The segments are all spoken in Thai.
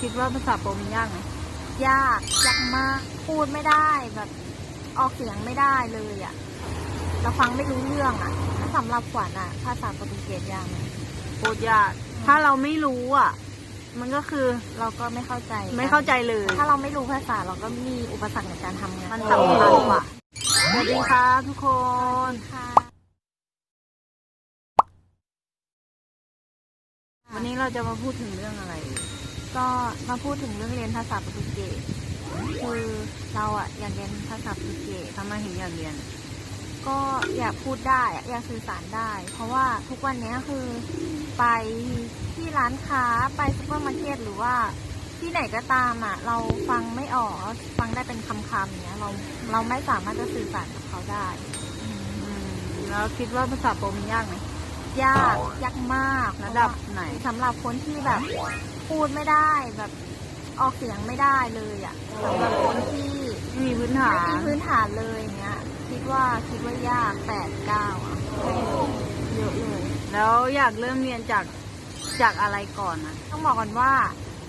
คิดว่าภาษาโปรมันยากไหมยากยากมากพูดไม่ได้แบบออกเสียงไม่ได้เลยอะ่ะเราฟังไม่รู้เรื่องอะ่ะถ้าสำหรับขวัญอะ่ะ ภาษาโปรตุเกสยากไหมโคตรยาก ถ้าเราไม่รู้อะ มันก็คือเราก็ไม่เข้าใจ ไม่เข้าใจเลย ถ้าเราไม่รู้ภาษาเราก็มีอุปสรรคในการทำงานมันสำคัญกว่าสวัสดีครับทุกคนค่ะวันนี้เราจะมาพูดถึงเรื่องอะไร ก็มาพูดถึงเรื่องเรียนภาษาโปรตุเกสคือเราอะอยากเรียนภาษาโปรตุเกสทำไมถึงอยากเรียน ก็อยากพูดได้อะอยากสื่อสารได้ เพราะว่าทุกวันนี้คือไปที่ร้านค้าไปซูเปอร์มาร์เก็ตหรือว่าที่ไหนก็ตามอะ เราฟังไม่ออกฟังได้เป็นคำๆอย่างเนี้ยเราเราไม่สามารถจะสื่อสารกับเขาได้อืมแล้วคิดว่าภาษาโปรมันยากไหมยากยากมากระดับไหนสำหรับคนที่แบบ พูดไม่ได้แบบออกเสียงไม่ได้เลยอะสำหรับคนที่ไม่มีพื้นฐาไม่มีนพื้นฐานเลยอย่างเงี้ยคิดว่าคิดว่ายากแปดเก้าอะเยอะเลย แล้วอยากเริ่มเรียนจากจากอะไรก่อนนะต้องบอกก่อนว่า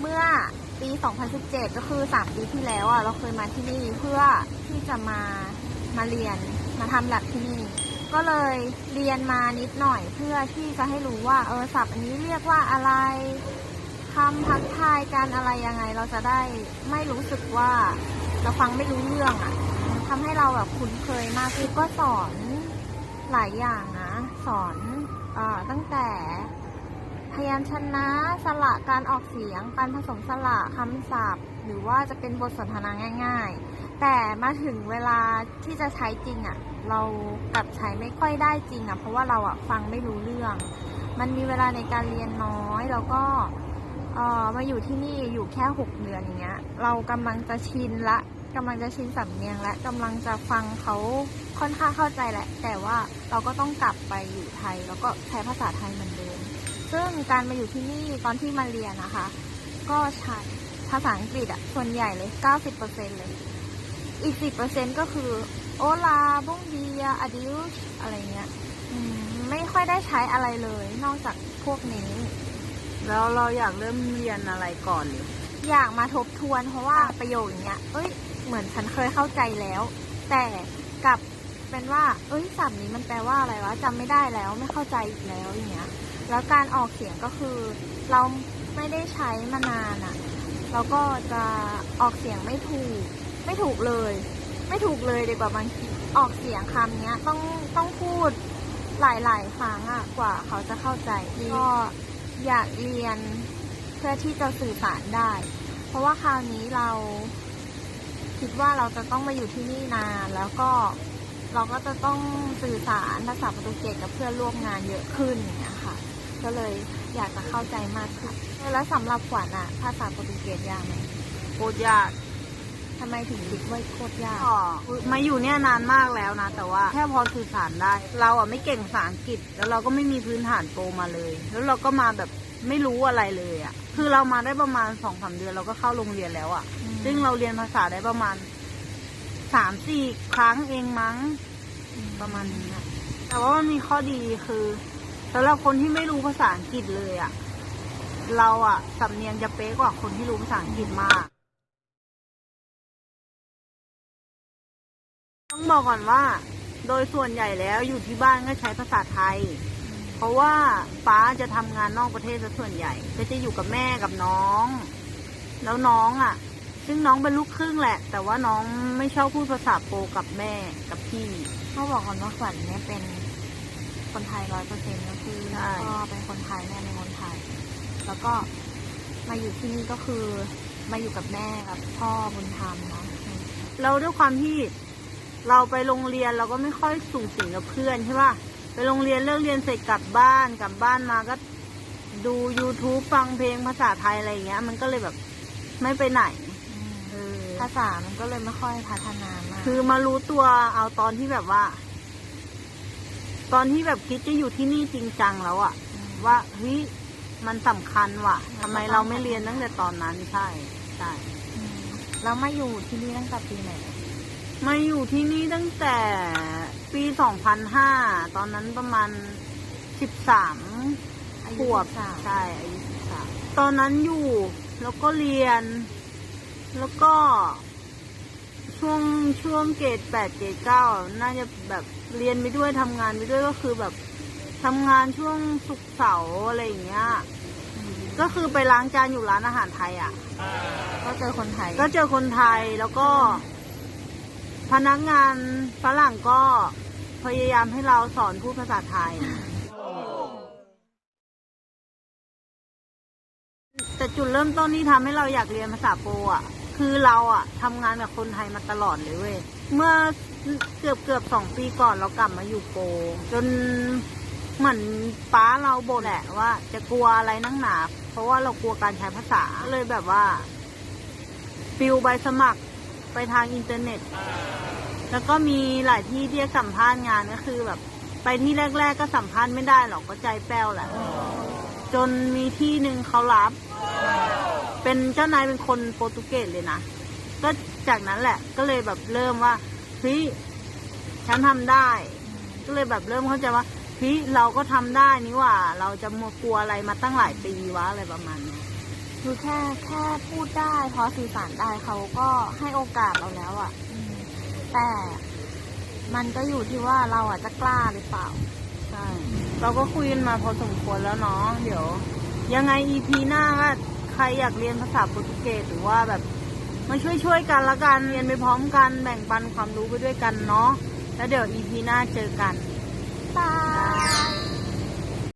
เมื่อปี 2017 ก็คือ 3 ปีที่แล้วอะเราเคยมาที่นี่เพื่อที่จะมามาเรียนมาทำแลบที่นี่ ก็เลยเรียนมานิดหน่อยเพื่อที่จะให้รู้ว่าเออศัพท์อันนี้เรียกว่าอะไร คำทักทายกันอะไรยังไง เราจะได้ไม่รู้สึกว่าเราฟังไม่รู้เรื่องอะทำให้เราแบบคุ้นเคยมากคือก็สอนหลายอย่างนะ สอนอตั้งแต่พยัญชนะสระการออกเสียง การผสมสระคำศัพท์ หรือว่าจะเป็นบทสนทนาง่าย ๆ แต่มาถึงเวลาที่จะใช้จริงอะ่ะ เรากลับใช้ไม่ค่อยได้จริงอะ่ะ เพราะว่าเราอะ่ะฟังไม่รู้เรื่อง มันมีเวลาในการเรียนน้อยแล้วก็ เอ่อมาอยู่ที่นี่อยู่แค่หกเดือนอย่างเงี้ย เรากำลังจะชินละกำลังจะชินสำเนียงและกำลังจะฟังเขาค่อนข้างเข้าใจแหละ แต่ว่าเราก็ต้องกลับไปอยู่ไทย แล้วก็ใช้ภาษาไทยเหมือนเดิม ซึ่งการมาอยู่ที่นี่ตอนที่มาเรียนนะคะ ก็ใช้ภาษาอังกฤษอะส่วนใหญ่เลย 90%เลย อีก 10%ก็คือโอลาบงเดียอดิวอะไรเงี้ยไม่ค่อยได้ใช้อะไรเลย นอกจากพวกนี้ แล้วเราอยากเริ่มเรียนอะไรก่อนหรืออยากมาทบทวนเพราะว่าประโยคอย่างเงี้ย เอ้ย เหมือนฉันเคยเข้าใจแล้ว แต่กลับเป็นว่า เอ้ยศัพท์นี้มันแปลว่าอะไรวะจำไม่ได้แล้วไม่เข้าใจอีกแล้วอย่างเงี้ย แล้วการออกเสียงก็คือเราไม่ได้ใช้มานานอะ่ะเราก็จะออกเสียงไม่ถูก ไม่ถูกเลย ไม่ถูกเลยดีกว่าบางทีออกเสียงคำเนี้ยต้องต้องพูดหลายๆครั้งอะ่ะกว่าเขาจะเข้าใจก็ อยากเรียนเพื่อที่จะสื่อสารได้ เพราะว่าคราวนี้เราคิดว่าเราจะต้องมาอยู่ที่นี่นานแล้วก็เราก็จะต้องสื่อสารภาษาโปรตุเกสกับเพื่อนร่วมงานเยอะขึ้นอย่างเงี้ยค่ะ ก็เลยอยากจะเข้าใจมากขึ้นแล้วสำหรับขวัญอะภาษาโปรตุเกสยากไหมโคตรยาก ทำไมถึงคิดว่าโคตรยากก็มาอยู่เนี่ยนานมากแล้วนะ แต่ว่าแค่พอสื่อสารได้ เราอะไม่เก่งภาษาอังกฤษ แล้วเราก็ไม่มีพื้นฐานโปรมาเลย แล้วเราก็มาแบบไม่รู้อะไรเลยอะ คือเรามาได้ประมาณสองสามเดือนเราก็เข้าโรงเรียนแล้วอะอืมซึ่งเราเรียนภาษาได้ประมาณสามสี่ครั้งเองมั้งประมาณนี้อะแต่ว่ามันมีข้อดีคือสำหรับคนที่ไม่รู้ภาษาอังกฤษเลยอะเราอะสำเนียงจะเป๊ะกว่าคนที่รู้ภาษาอังกฤษมาก ต้องบอกก่อนว่า โดยส่วนใหญ่แล้วอยู่ที่บ้านก็ใช้ภาษาไทย เพราะว่าป้าจะทำงานนอกประเทศซะส่วนใหญ่ก็จะอยู่กับแม่กับน้อง แล้วน้องอะซึ่งน้องเป็นลูกครึ่งแหละ แต่ว่าน้องไม่ชอบพูดภาษาโปรกับแม่กับพี่ เขาบอกก่อนว่าขวัญเนี่ยเป็นคนไทยร้อยเปอร์เซ็นต์ก็คือใช่ก็เป็นคนไทยแม่เป็นคนไทย แล้วก็มาอยู่ที่นี่ก็คือมาอยู่กับแม่กับพ่อบุญธรรมเนาะ แล้วด้วยความที่ เราไปโรงเรียนเราก็ไม่ค่อยสูงสิงกับเพื่อนใช่ป่ะไปโรงเรียนเลิกเรียนเสร็จกลับบ้านกลับบ้านมาก็ดู YouTube ฟังเพลงภาษาไทยอะไรอย่างเงี้ย มันก็เลยแบบไม่ไปไหนเออภาษามันก็เลยไม่ค่อยพัฒนามากคือมารู้ตัวเอาตอนที่แบบว่า ตอนที่แบบคิดจะอยู่ที่นี่จริงจังแล้วอะมว่าเฮ้ยมันสำคัญว่ะทำไมเราไม่เรียนตั้งแต่ตอนนั้นใช่ใช่อืมแล้วมาอยู่ที่นี่ตั้งแต่ปีไหน มาอยู่ที่นี่ตั้งแต่ปี2005ตอนนั้นประมาณ13อาขยุวบสิสามใช่อายุ13ตอนนั้นอยู่แล้วก็เรียน แล้วก็ ช่วงช่วงเกรดแปดเกรดเก้าน่าจะแบบเรียนไปด้วยทำงานไปด้วยก็คือแบบทำงานช่วงศุกร์เสาร์อะไรอย่างเงี้ยก็คือไปล้างจานอยู่ร้านอาหารไทยอะ ก็เจอคนไทย ก็เจอคนไทยแล้วก็ พนักงานฝรั่งก็พยายามให้เราสอนพูดภาษาไทย แต่จุดเริ่มต้นที่ทำให้เราอยากเรียนภาษาโปรอะ คือเราอะทำงานกับคนไทยมาตลอดเลยเว้ย เมื่อเกือบเกือบสองปีก่อนเรากลับมาอยู่โปรจนเหมือนป้าเราบ่นแหละว่า จะกลัวอะไรนักหนา เพราะว่าเรากลัวการใช้ภาษาเลยแบบว่าฟิลใบสมัคร ไปทางอินเทอร์เน็ต แล้วก็มีหลายที่ที่สัมภาษณ์งานก็คือแบบ ไปที่แรก ๆ ก็สัมภาษณ์ไม่ได้หรอกก็ใจแป้วแหละ จนมีที่หนึ่งเขารับ เป็นเจ้านายเป็นคนโปรตุเกสเลยนะ ก็จากนั้นแหละ ก็เลยแบบเริ่มว่าเฮ้ยฉันทำได้ ก็เลยแบบเริ่มเข้าใจว่าเฮ้ยเราก็ทำได้นี่ว่า เราจะมัวกลัวอะไรมาตั้งหลายปีวะอะไรประมาณนี้ คือแค่แค่พูดได้พอสื่อสารได้เขาก็ให้โอกาสเราแล้วอะ่ะอืมแต่มันก็อยู่ที่ว่าเราอะจะกล้าหรือเปล่าใช่เราก็คุยกันมาพอสมควรแล้วเนาะเดี๋ยว ยังไง EP หน้าก็ใครอยากเรียนภาษาโปรตุเกสหรือว่าแบบมาช่วยช่วยๆกันละกันเรียนไปพร้อมกันแบ่งปันความรู้ไปด้วยกันเนาะแล้วเดี๋ยว EP หน้าเจอกันบาย